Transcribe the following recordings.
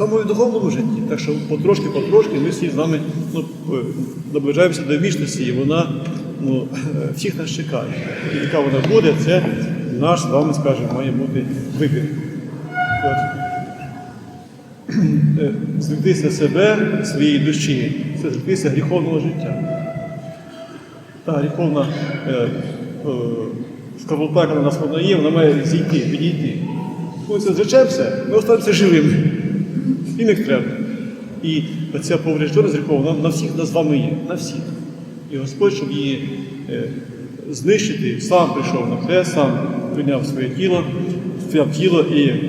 Так само і в духовному житті. Так що потрошки-потрошки ми всі з вами ну, е, наближаємося до вічності, і вона ну, е, всіх нас чекає. І яка вона буде, це наш з вами, скажімо, має бути вибір. Е, себе, своєї душі, це зректися гріховного життя. Та гріховна е, е, скорлупа, яка на нас вона є, вона має зійти, відійти. Коли це зречемося, ми останемося живими. І не треба. І оця поврежденість гріховна на всіх нас з вами є, на всіх. І Господь, щоб її е, знищити, сам прийшов на хрест, сам прийняв своє тіло, взяв тіло і е,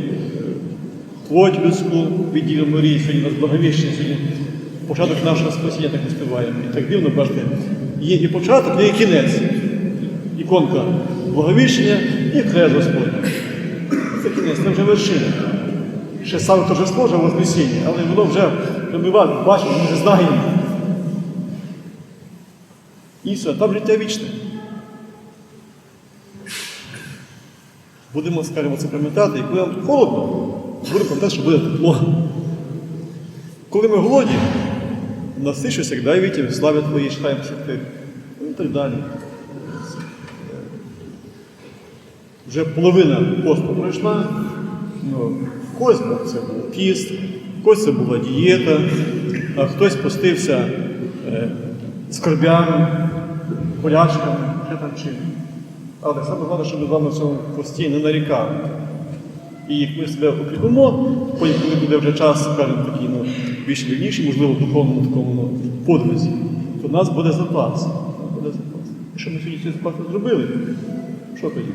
плоть людську від Діви Марії, сьогодні нас благовіщення, початок нашого спасіння так ми співаємо. І так дивно, бачите, є і початок, є і кінець. Іконка благовіщення і хрест Господь. Це кінець, це вже вершина. Ще саме торжество вже Вознесіння, але воно вже бачимо, ми вже знаємо. І все, там життя вічне. Будемо, скажімо, це пам'ятати, і коли нам холодно, будемо пам'ятати, що буде тепло. Коли ми голодні, насичуйся, дай вітім, славі твої, читаємо психти. Ну і так далі. Вже половина посту пройшла. Ну, когось це був піст, в когось це була дієта, а хтось постився е, скорбями, болячками, ще там чим. Але саме головне, щоб ми з вами в цьому пості не нарікали. І як ми себе укріпимо, потім, коли буде вже час, скажімо, такий ну, більш вільніший, можливо, в духовному такому ну, подвизі, то в нас буде запас. Буде запас. І що ми сьогодні цей запас зробили? Що тоді?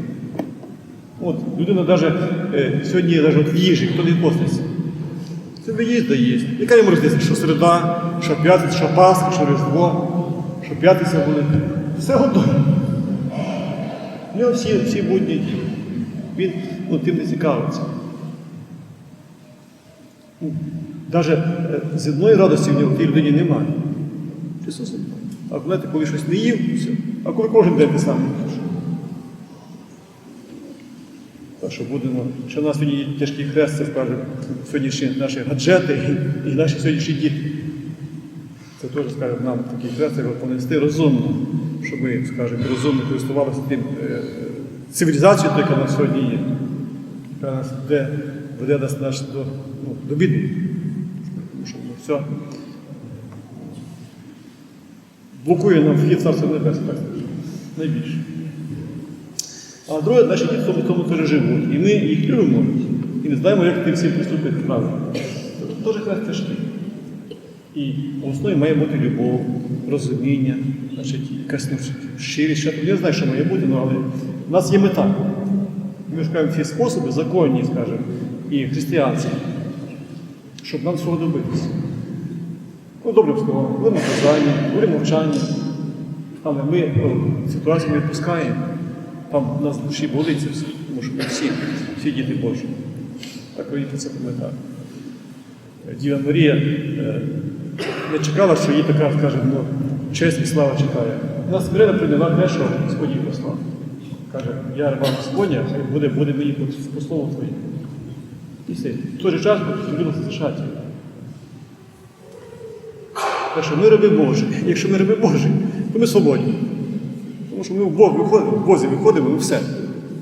От, людина навіть е, сьогодні навіть от в їжі, хто не поститься. Ви їсть да їсть. Яка йому різниця, що середа, що п'ятниця, що Пасха, що Різдво, що п'ятниця буде. Все готове. У нього всі, всі будні дні. Він ну, тим не цікавиться. Навіть земної радості в нього в тій людині немає. Земної. А знаєте, коли щось не їв, все. А коли кожен день те саме. Так що будемо, що в нас сьогодні є тяжкий хрест, це скажемо, сьогоднішні наші гаджети і, наші сьогоднішні діти. Це теж, скажімо, нам такий хрест треба понести розумно, щоб ми, скажімо, розумно користувалися тим е, цивілізацією, яка в нас сьогодні є, яка нас веде, веде нас наш до, ну, до біди. Тому що все блокує нам вхід Царства Небесне, так найбільше. А друге, наші діти в тому теж живуть. І ми їх любимо і не знаємо, як тим всім приступити правильно. Це теж хрест тяжкий. І в основі має бути любов, розуміння, значить, якась ну, щирість. Я знаю, що має бути, ну, але в нас є мета. Ми шукаємо ці способи, законні, скажімо, і християнські, щоб нам цього добитися. Ну, добрим словом, були наказання, були мовчання, але ми о, ситуацію не відпускаємо. Там у нас в душі болиться все, тому що ми всі, всі діти Божі. Так ви це пам'ятаєте. Діва Марія е, не чекала, що їй така, скаже, ну, честь і слава чекає. Вона смиренно прийняла те, що Господь їй послав. Каже, я раба Господня, буде, буде мені по, слову Твоє. І все. В той же час зробила залишати. Так що ми раби Божі. Якщо ми раби Божі, то ми свободні. Що ми в Бозі виходимо, ми все.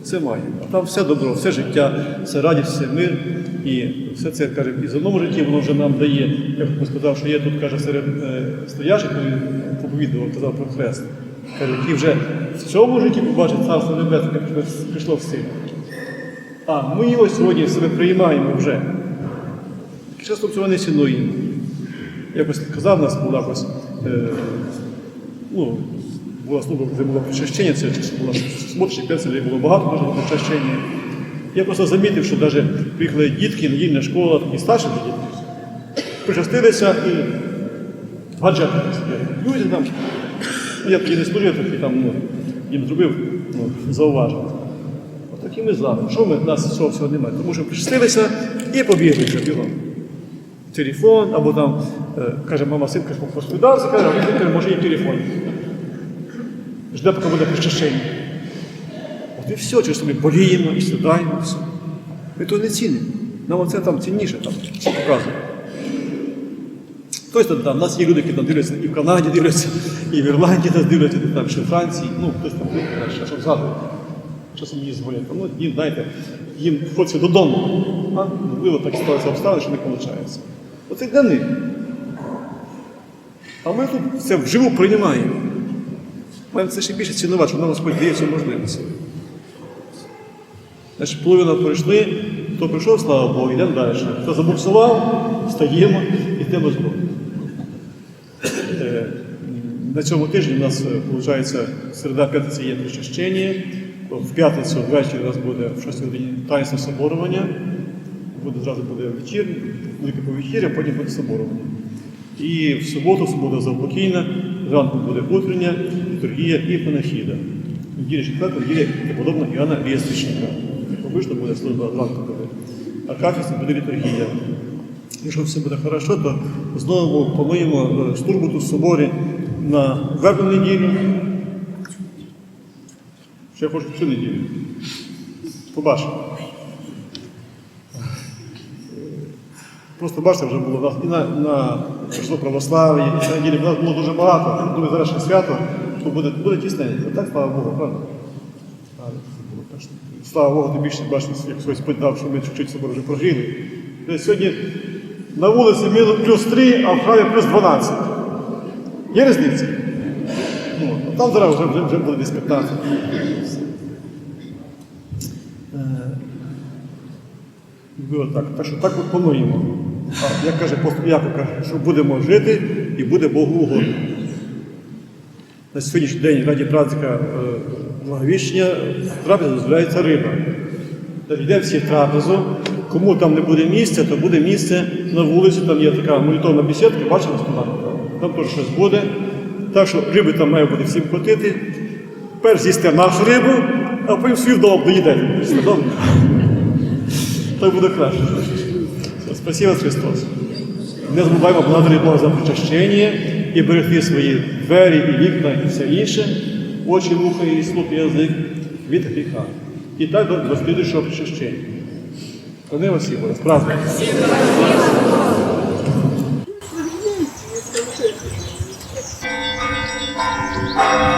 Все маємо. А там все добро, все життя, все радість, все мир. І все це каже, і в земному житті воно вже нам дає, як би сказав, що є тут, каже, серед е, стоячих, коли проповідував, казав про хрест. Каже, які вже в цьому житті побачить царство небесне, як прийшло в силу. А ми його сьогодні себе приймаємо вже. І часто цього не цінуємо. Якось казав, нас була якось, е, ну, була служба, де було причащення, це субота чи п'ятниця, було багато дуже причащення. Я просто замітив, що навіть приїхали дітки, недільна школа, такі старші діти, причастилися і гаджети. Люди там, я тоді не служив, тоді там ну, їм зробив ну, зауваження. Отакі ми знали. Що ми, нас цього всього немає? Тому що причастилися і побігли вже бігом. Телефон, або там, е, каже, мама синка посвідався, каже, а він може і телефон. Жде, поки буде причащення. От і все, через ми боліємо і страдаємо, все. Ми то не цінимо. Нам оце там цінніше там показує. Тобто там, у нас є люди, які там дивляться і в Канаді дивляться, і в Ірландії нас дивляться, там ще в Франції. Ну, хтось там дивиться, що згадує. Часом мені дзвонять. Ну, їм, знаєте, їм хочеться додому. А можливо, так сталося обставини, що не виходить. Оце для них. А ми тут це вживу приймаємо. Маємо це ще більше цінувати, що нам Господь дає цю можливість. Значить, половина пройшли, хто прийшов, слава Богу, йдемо далі. Хто забуксував, стаємо йдемо знову. Е, На цьому тижні у нас, виходить, середа п'ятниця є причащення. В п'ятницю ввечері у нас буде в 6 годині таїнство соборування. Буде зразу буде вечір, велике повечіря, потім буде соборування. І в суботу, субота заупокійна, зранку буде утрення, літургія і панахіда. Неділя четверта, неділя подобно Іоанна Рєстичника. Як обично буде служба зранку буде. А кафісі буде літургія. Якщо все буде хорошо, то знову плануємо е, службу тут в соборі на вербну неділю. Ще хочу цю неділю. Побачимо. Просто бачите, вже було і на, на число православ'я, і на неділі у нас було дуже багато. Думаю, зараз ще свято, то буде, буде тісненько. Так, слава Богу, правда? Так, Слава Богу, тим більше бачите, як Господь дав, що ми чуть-чуть собою вже прогріли. Тобто Сьогодні на вулиці мінус плюс 3, а в храмі плюс 12. Є різниця? Ну, там зараз вже, вже, вже буде десь 15. Е, і. Так що так от плануємо. Як каже Яков, каже, що будемо жити і буде Богу угодно. На сьогоднішній день раді праздника е, Благовіщення в трапезі дозволяється риба. Йде всі в трапезу. Кому там не буде місця, то буде місце на вулиці, там є така молитовна бесідка, бачите, там, там теж щось буде. Так що риби там має бути всім платити. Перш з'їсте нашу рибу, а потім свій вдома доїдете. Все? Так буде краще. Спасибо Христос. Не забуваємо благодарити Бога за причащення і берегти свої двері і вікна і все інше, очі, вуха і слух язик від гріха. І так до, до слідуючого причащення. Вони вас всіх буде. З Thank Thank